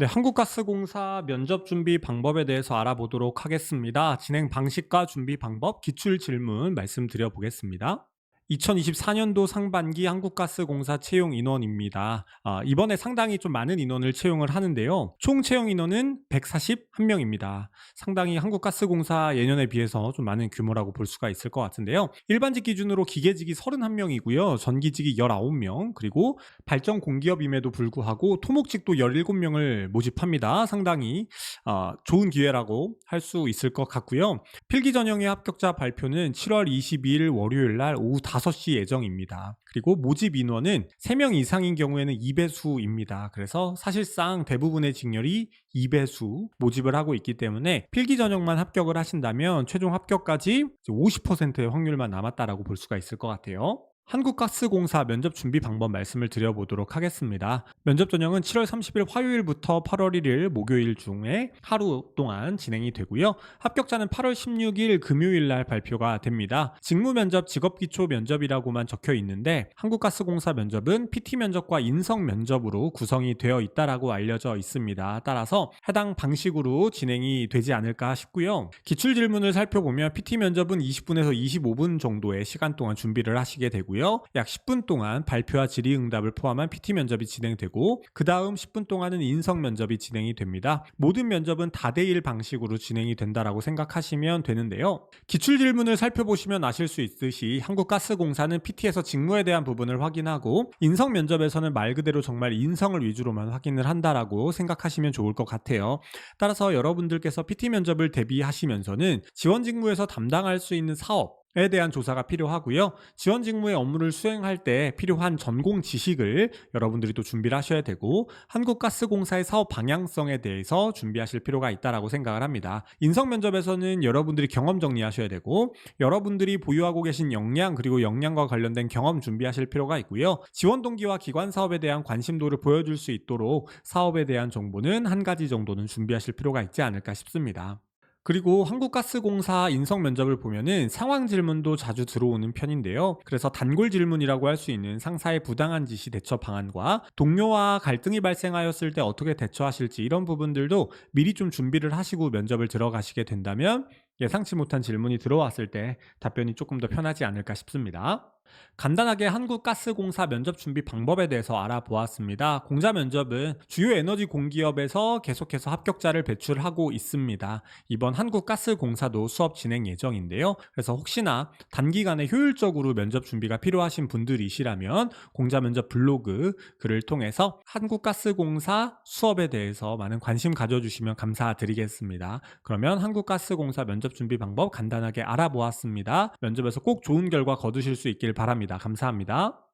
네, 한국가스공사 면접 준비 방법에 대해서 알아보도록 하겠습니다. 진행 방식과 준비 방법, 기출 질문 말씀드려 보겠습니다. 2024년도 상반기 한국가스공사 채용 인원입니다. 아, 이번에 상당히 좀 많은 인원을 채용을 하는데요. 총 채용 인원은 141명입니다. 상당히 한국가스공사 예년에 비해서 좀 많은 규모라고 볼 수가 있을 것 같은데요. 일반직 기준으로 기계직이 31명이고요. 전기직이 19명, 그리고 발전 공기업임에도 불구하고 토목직도 17명을 모집합니다. 상당히 아, 좋은 기회라고 할 수 있을 것 같고요. 필기 전형의 합격자 발표는 7월 22일 월요일 날 오후 5시 예정입니다. 그리고 모집 인원은 3명 이상인 경우에는 2배수입니다. 그래서 사실상 대부분의 직렬이 2배수 모집을 하고 있기 때문에 필기 전형만 합격을 하신다면 최종 합격까지 50%의 확률만 남았다라고 볼 수가 있을 것 같아요. 한국가스공사 면접 준비 방법 말씀을 드려보도록 하겠습니다. 면접 전형은 7월 30일 화요일부터 8월 1일 목요일 중에 하루 동안 진행이 되고요. 합격자는 8월 16일 금요일 날 발표가 됩니다. 직무 면접, 직업 기초 면접이라고만 적혀 있는데 한국가스공사 면접은 PT 면접과 인성 면접으로 구성이 되어 있다라고 알려져 있습니다. 따라서 해당 방식으로 진행이 되지 않을까 싶고요. 기출 질문을 살펴보면 PT 면접은 20분에서 25분 정도의 시간 동안 준비를 하시게 되고요. 약 10분 동안 발표와 질의응답을 포함한 PT 면접이 진행되고 그 다음 10분 동안은 인성 면접이 진행이 됩니다. 모든 면접은 다대일 방식으로 진행이 된다라고 생각하시면 되는데요. 기출 질문을 살펴보시면 아실 수 있듯이 한국가스공사는 PT에서 직무에 대한 부분을 확인하고 인성 면접에서는 말 그대로 정말 인성을 위주로만 확인을 한다라고 생각하시면 좋을 것 같아요. 따라서 여러분들께서 PT 면접을 대비하시면서는 지원 직무에서 담당할 수 있는 사업 에 대한 조사가 필요하고요. 지원 직무의 업무를 수행할 때 필요한 전공 지식을 여러분들이 또 준비를 하셔야 되고 한국가스공사의 사업 방향성에 대해서 준비하실 필요가 있다라고 생각을 합니다. 인성 면접에서는 여러분들이 경험 정리하셔야 되고 여러분들이 보유하고 계신 역량 그리고 역량과 관련된 경험 준비하실 필요가 있고요. 지원 동기와 기관 사업에 대한 관심도를 보여줄 수 있도록 사업에 대한 정보는 한 가지 정도는 준비하실 필요가 있지 않을까 싶습니다. 그리고 한국가스공사 인성 면접을 보면은 상황 질문도 자주 들어오는 편인데요. 그래서 단골 질문이라고 할 수 있는 상사의 부당한 지시 대처 방안과 동료와 갈등이 발생하였을 때 어떻게 대처하실지 이런 부분들도 미리 좀 준비를 하시고 면접을 들어가시게 된다면 예상치 못한 질문이 들어왔을 때 답변이 조금 더 편하지 않을까 싶습니다. 간단하게 한국가스공사 면접 준비 방법에 대해서 알아보았습니다. 공자 면접은 주요 에너지 공기업에서 계속해서 합격자를 배출하고 있습니다. 이번 한국가스공사도 수업 진행 예정인데요. 그래서 혹시나 단기간에 효율적으로 면접 준비가 필요하신 분들이시라면 공자 면접 블로그 글을 통해서 한국가스공사 수업에 대해서 많은 관심 가져주시면 감사드리겠습니다. 그러면 한국가스공사 면접 준비 방법 간단하게 알아보았습니다. 면접에서 꼭 좋은 결과 거두실 수 있길 바랍니다. 감사합니다.